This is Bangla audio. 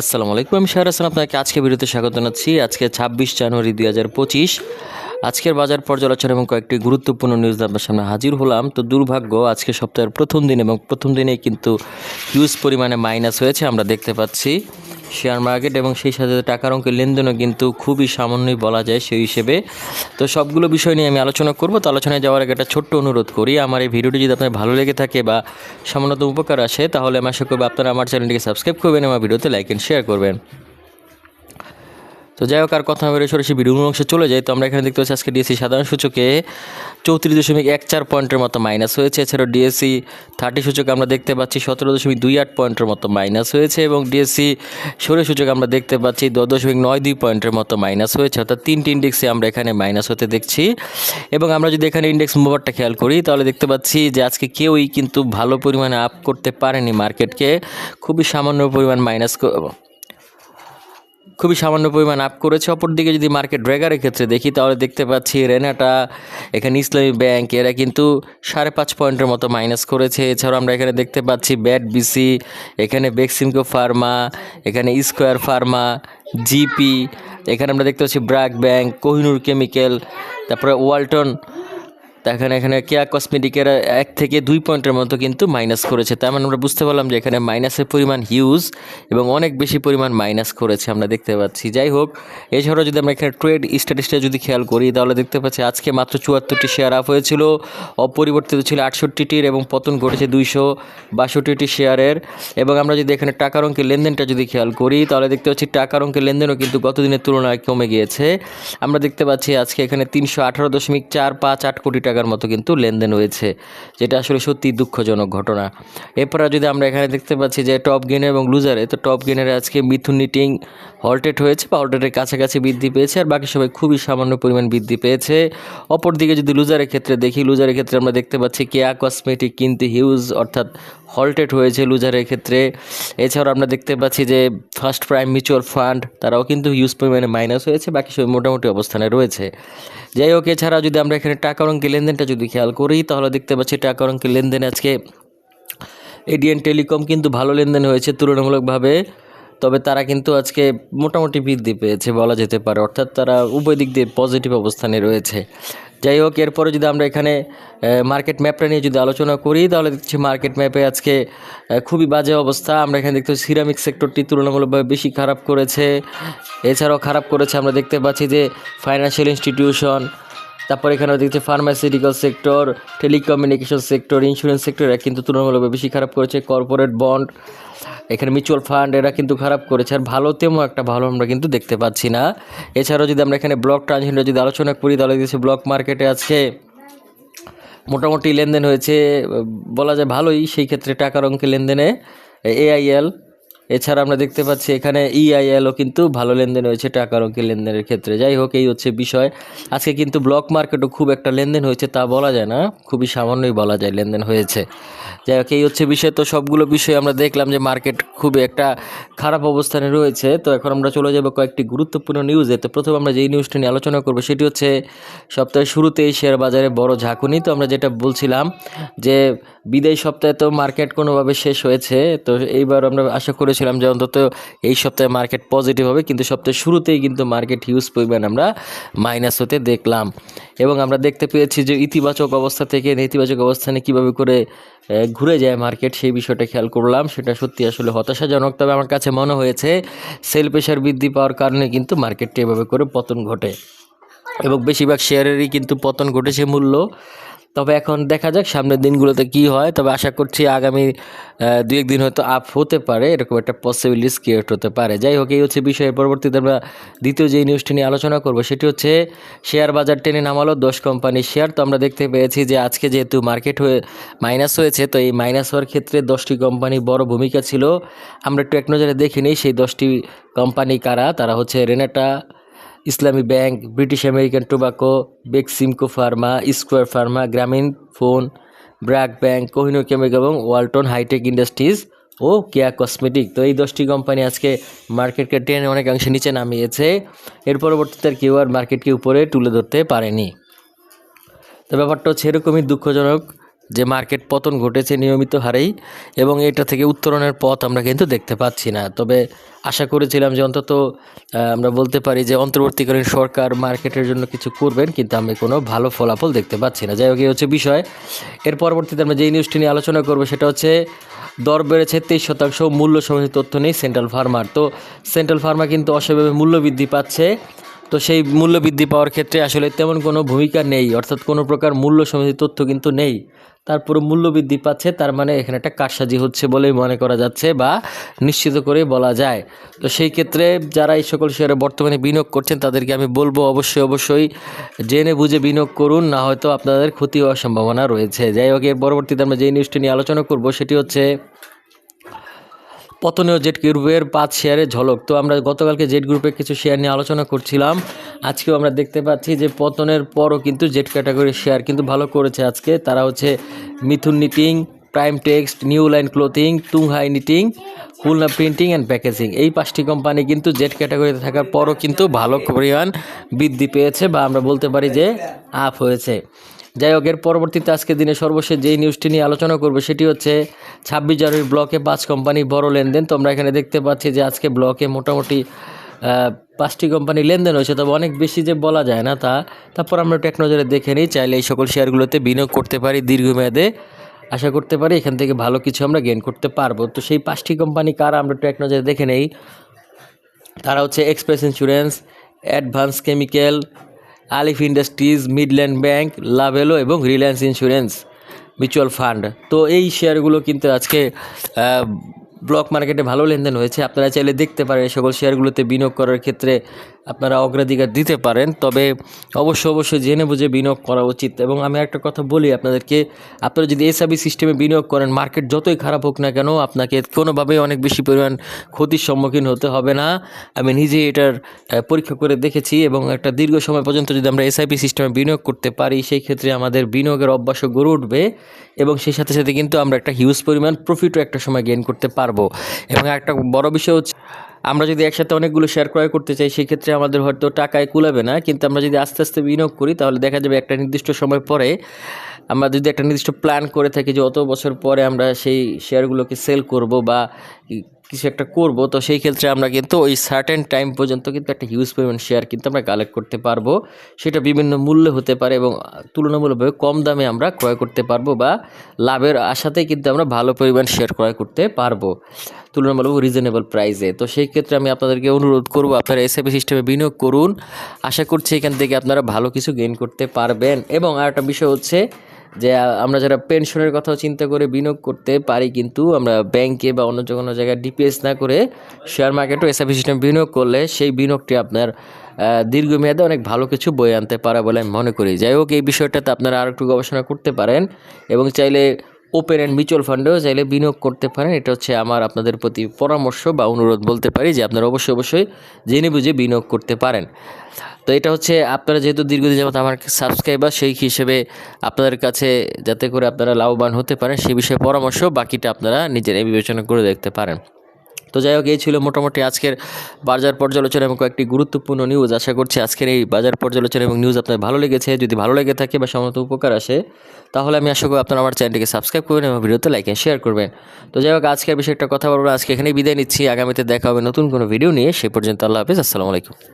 আসসালামু আলাইকুম, আমি শাহর হাসান আপনাকে আজকে ভিডিওতে স্বাগত জানাচ্ছি। আজকে ছাব্বিশ জানুয়ারি দুই হাজার পঁচিশ। আজকের বাজার পর্যালোচনা এবং কয়েকটি গুরুত্বপূর্ণ নিউজ আপনার সামনে হাজির হলাম। তো দুর্ভাগ্য, আজকে সপ্তাহের প্রথম দিন এবং প্রথম দিনেই কিন্তু হিউজ পরিমাণে মাইনাস হয়েছে, আমরা দেখতে পাচ্ছি। শেয়ার মার্কেট এবং সেই সাথে টাকার অঙ্কের লেনদেনও কিন্তু খুবই সামান্যই বলা যায় সেই হিসেবে। তো সবগুলো বিষয় নিয়ে আমি আলোচনা করব। তো আলোচনায় যাওয়ার আগে একটা ছোট্ট অনুরোধ করি। আমার এই ভিডিওটি যদি আপনার ভালো লেগে থাকে বা সামান্যতম উপকার আসে, তাহলে আমার আশা করব আপনারা আমার চ্যানেলটিকে সাবস্ক্রাইব করবেন আমার ভিডিওতে লাইক অ্যান্ড শেয়ার করবেন। তো যাই হোক, আর কথা বেরো সরাসরি ভিডিও অংশে চলে যাই। তো আমরা এখানে দেখতে পাচ্ছি আজকে ডিএসসি সাধারণ সূচকে চৌত্রিশ দশমিক এক চার পয়েন্টের মতো মাইনাস হয়েছে। এছাড়াও ডিএসসি থার্টি সূচকে আমরা দেখতে পাচ্ছি, সতেরো দশমিক দুই আট পয়েন্টের মতো মাইনাস হয়েছে এবং ডিএসসি সৌর সূচক আমরা দেখতে পাচ্ছি, দশ দশমিক নয় দুই পয়েন্টের মতো মাইনাস হয়েছে। অর্থাৎ তিনটি ইন্ডেক্সে আমরা এখানে মাইনাস হতে দেখছি। এবং আমরা যদি এখানে ইন্ডেক্স মুভারটা খেয়াল করি, তাহলে দেখতে পাচ্ছি যে আজকে কেউই কিন্তু ভালো পরিমাণে আপ করতে পারেনি মার্কেটকে খুবই সামান্য পরিমাণ মাইনাস খুবই সামান্য পরিমাণ আপ করেছে। অপরদিকে যদি মার্কেট ড্রেগারের ক্ষেত্রে দেখি, তাহলে দেখতে পাচ্ছি রেনাটা, এখানে ইসলামী ব্যাংক এরা কিন্তু সাড়ে পাঁচ পয়েন্টের মতো মাইনাস করেছে। এছাড়াও আমরা এখানে দেখতে পাচ্ছি ব্যাট বিসি এখানে বেক্সিমকো ফার্মা এখানে স্কোয়ার ফার্মা জিপি এখানে আমরা দেখতে পাচ্ছি ব্র্যাক ব্যাংক কোহিনুর কেমিক্যাল তারপরে ওয়ালটন তা এখানে কেয়া কসমেটিকের এক থেকে দুই পয়েন্টের মতো কিন্তু মাইনাস করেছে। তার মানে আমরা বুঝতে পারলাম যে এখানে মাইনাসের পরিমাণ হিউজ এবং অনেক বেশি পরিমাণ মাইনাস করেছে আমরা দেখতে পাচ্ছি। যাই হোক, এছাড়াও যদি আমরা এখানে ট্রেড স্ট্যাটিসটা যদি খেয়াল করি, তাহলে দেখতে পাচ্ছি আজকে মাত্র চুয়াত্তরটি শেয়ার আপ হয়েছিল। অপরিবর্তিত ছিল আটষট্টিটির এবং পতন ঘটেছে দুইশো বাষট্টিটি শেয়ারের এবং আমরা যদি এখানে টাকার অঙ্কের লেনদেনটা যদি খেয়াল করি, তাহলে দেখতে পাচ্ছি টাকার অঙ্কের লেনদেনও কিন্তু গত দিনের তুলনায় কমে গিয়েছে। আমরা দেখতে পাচ্ছি আজকে এখানে তিনশো আঠারো দশমিক চার পাঁচ আট কোটি টাকার মতো কিন্তু লেনদেন হয়েছে, যেটা আসলে সত্যি দুঃখজনক ঘটনা। এরপর যদি আমরা এখানে দেখতে পাচ্ছি যে টপ গেনার এবং লুজারে তো টপ গেনারে আজকে মিথুন নিটিং হল্টেড হয়েছে বা হল্টেডের কাছাকাছি বৃদ্ধি পেয়েছে আর বাকি সবাই খুবই সামান্য পরিমাণ বৃদ্ধি পেয়েছে। অপরদিকে যদি লুজারের ক্ষেত্রে দেখি, লুজারের ক্ষেত্রে আমরা দেখতে পাচ্ছি কেয়া কসমেটিক কিন্তু হিউজ অর্থাৎ হল্টেড হয়েছে লুজারের ক্ষেত্রে। এছাড়াও আমরা দেখতে পাচ্ছি যে ফার্স্ট প্রাইম মিউচুয়াল ফান্ড তারাও কিন্তু হিউজ পরিমাণে মাইনাস হয়েছে, বাকি সবাই মোটামুটি অবস্থানে রয়েছে। যাই হোক, এছাড়া যদি আমরা এখানে টাকা অঙ্কের লেনদেনটা যদি খেয়াল করি, তাহলে দেখতে পাচ্ছি টাকা অঙ্কের লেনদেন আজকে এডিএন টেলিকম কিন্তু ভালো লেনদেন হয়েছে তুলনামূলকভাবে, তবে তারা কিন্তু আজকে মোটামুটি বৃদ্ধি পেয়েছে বলা যেতে পারে। অর্থাৎ তারা উভয় দিক দিয়ে পজিটিভ অবস্থানে রয়েছে। যাই হোক, এরপরে যদি আমরা এখানে মার্কেট ম্যাপটা নিয়ে যদি আলোচনা করি, তাহলে দেখছি মার্কেট ম্যাপে আজকে খুবই বাজে অবস্থা। আমরা এখানে দেখতে সিরামিক সেক্টরটি তুলনামূলকভাবে বেশি খারাপ করেছে। এছাড়াও খারাপ করেছে আমরা দেখতে পাচ্ছি যে ফাইন্যান্সিয়াল ইনস্টিটিউশন তারপর এখানে দেখছি pharmaceutical sector telecommunication sector insurance sector কিন্তু তুলনামূলকভাবে বেশি খারাপ করেছে। কর্পোরেট বন্ড এখানে মিউচুয়াল ফান্ড এরা কিন্তু খারাপ করেছে, আর ভালো তেমন একটা ভালো আমরা কিন্তু দেখতে পাচ্ছি না। এছাড়াও যদি আমরা এখানে ব্লক ট্রানজেকশন যদি আলোচনা করি, তাহলে দেখছি ব্লক মার্কেটে আছে, মোটামুটি লেনদেন হয়েছে, বলা যায় ভালোই, সেই ক্ষেত্রে টাকার অঙ্কে লেনদেনে এআইএল এছাড়া আমরা দেখতে পাচ্ছি এখানে ইআইএলও কিন্তু ভালো লেনদেন হয়েছে টাকার অঙ্কের লেনদেনের ক্ষেত্রে। যাই হোক, এই হচ্ছে বিষয়। আজকে কিন্তু ব্লক মার্কেটও খুব একটা লেনদেন হয়েছে তা বলা যায় না, খুবই সামান্যই বলা যায় লেনদেন হয়েছে। যাই হোক, এই হচ্ছে বিষয়। তো সবগুলো বিষয় আমরা দেখলাম যে মার্কেট খুবই একটা খারাপ অবস্থানে রয়েছে। তো এখন আমরা চলে যাব কয়েকটি গুরুত্বপূর্ণ নিউজে তো প্রথম আমরা যেই নিউজটা নিয়ে আলোচনা করব, সেটি হচ্ছে সপ্তাহের শুরুতেই শেয়ার বাজারে বড় ঝাঁকুনি। তো আমরা যেটা বলছিলাম যে বিদায় সপ্তাহে তো মার্কেট কোনোভাবে শেষ হয়েছে। তো এইবার আমরা আশা করেছিলাম যে অন্তত এই সপ্তাহে মার্কেট পজিটিভ হবে, কিন্তু সপ্তাহের শুরুতেই কিন্তু মার্কেট হিউজ পরিমাণ আমরা মাইনাস হতে দেখলাম। এবং আমরা দেখতে পেয়েছি যে ইতিবাচক অবস্থা থেকে নেতিবাচক অবস্থানে কীভাবে করে ঘুরে যায় মার্কেট সেই বিষয়টা খেয়াল করলাম। সেটা সত্যি আসলে হতাশাজনক, তবে আমার কাছে মনে হয়েছে সেল প্রেশার বৃদ্ধি পাওয়ার কারণে কিন্তু মার্কেটটি এভাবে করে পতন ঘটে। এবং বেশিরভাগ শেয়ারেরই কিন্তু পতন ঘটেছে মূল্য। তবে এখন দেখা যাক সামনের দিনগুলোতে কি হয়। তবে আশা করছি আগামী দু একদিন হয়তো আপ হতে পারে, এরকম একটা পসিবিলিটিস ক্রিয়েট হতে পারে। যাই হোক, এই হচ্ছে বিষয়ের পরবর্তীতে আমরা দ্বিতীয় যে নিউজটি নিয়ে আলোচনা করব, সেটি হচ্ছে শেয়ার বাজার টেনে নামালো দশ কোম্পানির শেয়ার তো আমরা দেখতে পেয়েছি যে আজকে যেহেতু মার্কেট হয়ে মাইনাস হয়েছে, তো এই মাইনাস হওয়ার ক্ষেত্রে দশটি কোম্পানি বড় ভূমিকা ছিল। আমরা একটু এক নজরে দেখে নিই, সেই দশটি কোম্পানি কারা? তারা হচ্ছে Renata Islami bank, British American tobacco Beximco pharma, Square pharma, Grameen phone, BRAC bank Kohinoor chemical এবং ওয়ালটন হাইটেক ইন্ডাস্ট্রিজ ও কেয়া কসমেটিক। তো এই দশটি কোম্পানি আজকে মার্কেটকে টেনে অনেকাংশে নিচে নামিয়েছে। এর পরবর্তীতে কেউ আর মার্কেটকে উপরে তুলে ধরতে পারেনি। তো ব্যাপারটা হচ্ছে এরকমই দুঃখজনক। যে মার্কেট পতন ঘটেছে নিয়মিত হারেই এবং এটা থেকে উত্তরণের পথ আমরা কিন্তু দেখতে পাচ্ছি না। তবে আশা করেছিলাম যে অন্তত আমরা বলতে পারি যে অন্তর্বর্তীকালীন সরকার মার্কেটের জন্য কিছু করবেন, কিন্তু আমি কোনো ভালো ফলাফল দেখতে পাচ্ছি না। যাই হোক, এই হচ্ছে বিষয়। এর পরবর্তীতে আমরা যেই নিউজটি নিয়ে আলোচনা করব সেটা হচ্ছে দর বেড়েছে তেইশ শতাংশ মূল্য সমেত তথ্য নেই সেন্ট্রাল ফার্মার তো সেন্ট্রাল ফার্মা কিন্তু অস্বাভাবিক মূল্য বৃদ্ধি পাচ্ছে। তো সেই মূল্য বৃদ্ধি পাওয়ার ক্ষেত্রে আসলে তেমন কোনো ভূমিকা নেই, অর্থাৎ কোনো প্রকার মূল্য সমিতি তথ্য কিন্তু নেই। তারপরে মূল্য বৃদ্ধি পাচ্ছে, তার মানে এখানে একটা কারসাজি হচ্ছে বলেই মনে করা যাচ্ছে বা নিশ্চিত করে বলা যায়। তো সেই ক্ষেত্রে যারা এই সকল শেয়ারে বর্তমানে বিনিয়োগ করছেন, তাদেরকে আমি বলব অবশ্যই অবশ্যই জেনে বুঝে বিনিয়োগ করুন, না হয়তো আপনাদের ক্ষতি হওয়ার সম্ভাবনা রয়েছে। যাই হোক, এর পরবর্তীতে আমরা যেই নিউজটি নিয়ে আলোচনা করব, সেটি হচ্ছে পতনীয় জেট গ্রুপের পাঁচ শেয়ারের ঝলক। তো আমরা গতকালকে জেট গ্রুপের কিছু শেয়ার নিয়ে আলোচনা করছিলাম। আজকেও আমরা দেখতে পাচ্ছি যে পতনের পরও কিন্তু জেট ক্যাটাগরির শেয়ার কিন্তু ভালো করেছে আজকে। তারা হচ্ছে Mithun knitting, prime text, new line clothing, Tunghai knitting, Khulna printing and packaging. এই পাঁচটি কোম্পানি কিন্তু জেট ক্যাটাগরিতে থাকার পরও কিন্তু ভালো পরিমাণ বৃদ্ধি পেয়েছে বা আমরা বলতে পারি যে আপ হয়েছে। যাই হোক, এর পরবর্তীতে আজকে দিনে সর্বশেষ যেই নিউজটি নিয়ে আলোচনা করব, সেটি হচ্ছে ছাব্বিশ জানুয়ারি ব্লকে পাঁচ কোম্পানি বড় লেনদেন। তো আমরা এখানে দেখতে পাচ্ছি যে আজকে ব্লকে মোটামুটি পাঁচটি কোম্পানি লেনদেন হয়েছে। তবে অনেক বেশি যে বলা যায় না তা, তারপর আমরা একটু এক নজরে দেখে নিই। চাইলে এই সকল শেয়ারগুলোতে বিনিয়োগ করতে পারি দীর্ঘমেয়াদে। আশা করতে পারি এখান থেকে ভালো কিছু আমরা গেইন করতে পারব। তো সেই পাঁচটি কোম্পানি কারা আমরা একটু এক নজরে দেখে নেই। তারা হচ্ছে express insurance advance chemical Alif industries Midland bank Lovello এবং রিলায়েন্স ইন্স্যুরেন্স মিউচুয়াল ফান্ড তো এই শেয়ারগুলো কিন্তু আজকে ব্লক মার্কেটে ভালো লেনদেন হয়েছে, আপনারা চাইলে দেখতে পারেন সকল শেয়ারগুলোতে বিনিয়োগ করার ক্ষেত্রে আপনারা অগ্রাধিকার দিতে পারেন। তবে অবশ্যই অবশ্যই জেনে বুঝে বিনিয়োগ করা উচিত। এবং আমি একটা কথা বলি আপনাদেরকে, আপনারা যদি এসআবি সিস্টেমে বিনিয়োগ করেন, মার্কেট যতই খারাপ হোক না কেন, আপনাকে কোনোভাবেই অনেক বেশি পরিমাণ ক্ষতির সম্মুখীন হতে হবে না। আমি নিজে এটার পরীক্ষা করে দেখেছি এবং একটা দীর্ঘ সময় পর্যন্ত যদি আমরা এসআইপি সিস্টেমে বিনিয়োগ করতে পারি, সেই ক্ষেত্রে আমাদের বিনিয়োগের অভ্যাসও গড়ে উঠবে। এবং সেই সাথে সাথে কিন্তু আমরা একটা হিউজ পরিমাণ প্রফিটও একটা সময় গেইন করতে পারব। এবং একটা বড় বিষয় হচ্ছে, আমরা যদি একসাথে অনেকগুলো শেয়ার ক্রয় করতে চাই, সেক্ষেত্রে আমাদের হয়তো টাকায় কুলাবে না, কিন্তু আমরা যদি আস্তে আস্তে বিনিয়োগ করি, তাহলে দেখা যাবে একটা নির্দিষ্ট সময় পরে আমরা যদি একটা নির্দিষ্ট প্ল্যান করে থাকি যে অত বছর পরে আমরা সেই শেয়ারগুলোকে সেল করব বা কিছু একটা করব। তো সেই ক্ষেত্রে আমরা কিন্তু ওই সার্টেন টাইম পর্যন্ত কিন্তু একটা হিউজ পরিমাণ শেয়ার কিন্তু আমরা কালেক্ট করতে পারব। সেটা বিভিন্ন মূল্যে হতে পারে এবং তুলনামূলকভাবে কম দামে আমরা ক্রয় করতে পারব বা লাভের আশাতেই কিন্তু আমরা ভালো পরিমাণ শেয়ার ক্রয় করতে পারব তুলনামূলক রিজনেবল প্রাইসে তো সেই ক্ষেত্রে আমি আপনাদেরকে অনুরোধ করব, আপনারা এসআইপি সিস্টেমে বিনিয়োগ করুন। আশা করছি এখান থেকে আপনারা ভালো কিছু গেইন করতে পারবেন। এবং আর একটা বিষয় হচ্ছে যে আমরা যারা পেনশনের কথা চিন্তা করে বিনিয়োগ করতে পারি কিন্তু আমরা ব্যাংকে বা অন্য যে কোনো জায়গায় ডিপিএস না করে শেয়ার মার্কেট ও এসআইপি সিস্টেম বিনিয়োগ করলে সেই বিনিয়োগটি আপনার দীর্ঘমেয়াদে অনেক ভালো কিছু বয়ে আনতে পারে বলে আমি মনে করি। যাই হোক, এই বিষয়টাতে আপনারা আরও একটু গবেষণা করতে পারেন এবং চাইলে ওপেন অ্যান্ড মিউচুয়াল ফান্ডেও চাইলে বিনিয়োগ করতে পারেন। এটা হচ্ছে আমার আপনাদের প্রতি পরামর্শ বা অনুরোধ বলতে পারি যে আপনারা অবশ্যই অবশ্যই জেনে বুঝে বিনিয়োগ করতে পারেন। তো এটা হচ্ছে আপনারা যেহেতু দীর্ঘদিন যাবত আমার সাবস্ক্রাইবার সেই হিসেবে আপনাদের কাছে যাতে করে আপনারা লাভবান হতে পারেন, সে বিষয়ে পরামর্শ, বাকিটা আপনারা নিজেরাই বিবেচনা করে দেখতে পারেন। তো যাই হোক, এই ছিল মোটামুটি আজকের বাজার পর্যালোচনা এবং কয়েকটি গুরুত্বপূর্ণ নিউজ আশা করছি আজকের এই বাজার পর্যালোচনা এবং নিউজ আপনার ভালো লেগেছে। যদি ভালো লেগে থাকে বা সমস্ত উপকার আসে, তাহলে আমি আশা করি আপনারা আমার চ্যানেলটিকে সাবস্ক্রাইব করবেন এবং ভিডিওতে লাইক শেয়ার করবেন। তো যাই হোক আজকের বিষয়ে একটা কথা বলব আজকে এখানেই বিদায় নিচ্ছি। আগামীতে দেখা হবে নতুন কোনো ভিডিও নিয়ে। সে পর্যন্ত আল্লাহ হাফিজ, আসসালামু আলাইকুম।